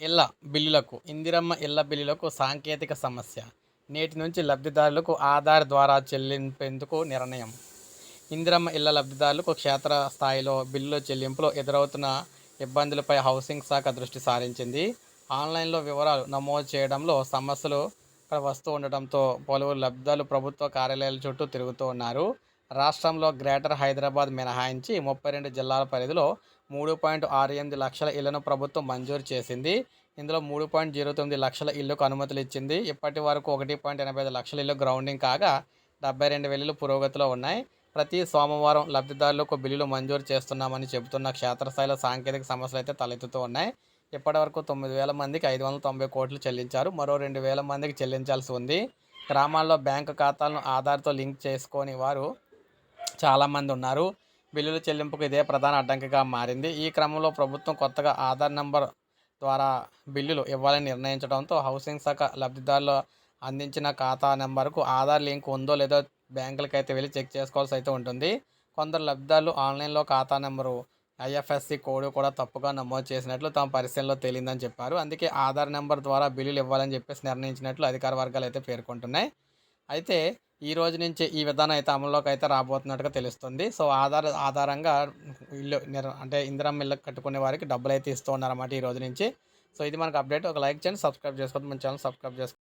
ఇళ్ళ బిల్లులకు ఇందిరమ్మ ఇళ్ళ బిల్లులకు సాంకేతిక సమస్య. నేటి నుంచి లబ్ధిదారులకు ఆధార్ ద్వారా చెల్లింపేందుకు నిర్ణయం. ఇందిరమ్మ ఇళ్ళ లబ్ధిదారులకు క్షేత్ర స్థాయిలో బిల్లుల చెల్లింపులో ఎదురవుతున్న ఇబ్బందులపై హౌసింగ్ శాఖ దృష్టి సారించింది. ఆన్లైన్లో వివరాలు నమోదు చేయడంలో సమస్యలు ఇక్కడ వస్తూ ఉండటంతో పలువురు లబ్ధిదారులు ప్రభుత్వ కార్యాలయాల చుట్టూ తిరుగుతూ ఉన్నారు. రాష్ట్రంలో గ్రేటర్ హైదరాబాద్ మినహాయించి ముప్పై రెండు జిల్లాల పరిధిలో మూడు పాయింట్ ఆరు ఎనిమిది లక్షల ఇళ్ళను ప్రభుత్వం మంజూరు చేసింది. ఇందులో మూడు పాయింట్ జీరో తొమ్మిది లక్షల ఇళ్ళకు అనుమతులు ఇచ్చింది. ఇప్పటి వరకు ఒకటి పాయింట్ ఎనభై ఐదు లక్షల ఇల్లు గ్రౌండింగ్ కాగా డెబ్బై రెండు వేలు పురోగతిలో ఉన్నాయి. ప్రతి సోమవారం లబ్ధిదారులకు బిల్లులు మంజూరు చేస్తున్నామని చెబుతున్న క్షేత్రస్థాయిలో సాంకేతిక సమస్యలు అయితే తలెత్తుతూ ఉన్నాయి. ఇప్పటివరకు తొమ్మిది వేల మందికి ఐదు వందల తొంభై కోట్లు చెల్లించారు. మరో రెండు వేల మందికి చెల్లించాల్సి ఉంది. గ్రామాల్లో బ్యాంకు ఖాతాలను ఆధార్తో లింక్ చేసుకొని వారు చాలామంది ఉన్నారు బిల్లుల చెల్లింపుకు ఇదే ప్రధాన అడ్డంకిగా మారింది. ఈ క్రమంలో ప్రభుత్వం కొత్తగా ఆధార్ నంబర్ ద్వారా బిల్లులు ఇవ్వాలని నిర్ణయించడంతో హౌసింగ్ శాఖ లబ్ధిదారులు అందించిన ఖాతా నెంబర్కు ఆధార్ లింక్ ఉందో లేదో బ్యాంకులకి అయితే వెళ్ళి చెక్ చేసుకోవాల్సి అయితే ఉంటుంది. కొందరు లబ్ధిదారులు ఆన్లైన్లో ఖాతా నెంబరు ఐఎఫ్ఎస్సి కోడ్ కూడా తప్పుగా నమోదు చేసినట్లు తమ పరిశీలనలో తేలిందని చెప్పారు. అందుకే ఆధార్ నెంబర్ ద్వారా బిల్లులు ఇవ్వాలని చెప్పేసి నిర్ణయించినట్లు అధికార వర్గాలు అయితే పేర్కొంటున్నాయి. అయితే ఈ రోజు నుంచి ఈ విధానం అయితే అమల్లోకి అయితే రాబోతున్నట్టుగా తెలుస్తుంది. సో ఆధార్ ఆధారంగా ఇల్లు అంటే ఇందిరమ్మ ఇల్లు కట్టుకునే వారికి డబ్బులు అయితే ఇస్తూ ఉన్నారన్నమాట ఈ రోజు నుంచి. సో ఇది మనకు అప్డేట్. ఒక లైక్ చేయండి సబ్స్క్రైబ్ చేసుకోండి మన ఛానల్ సబ్స్క్రైబ్ చేసుకోండి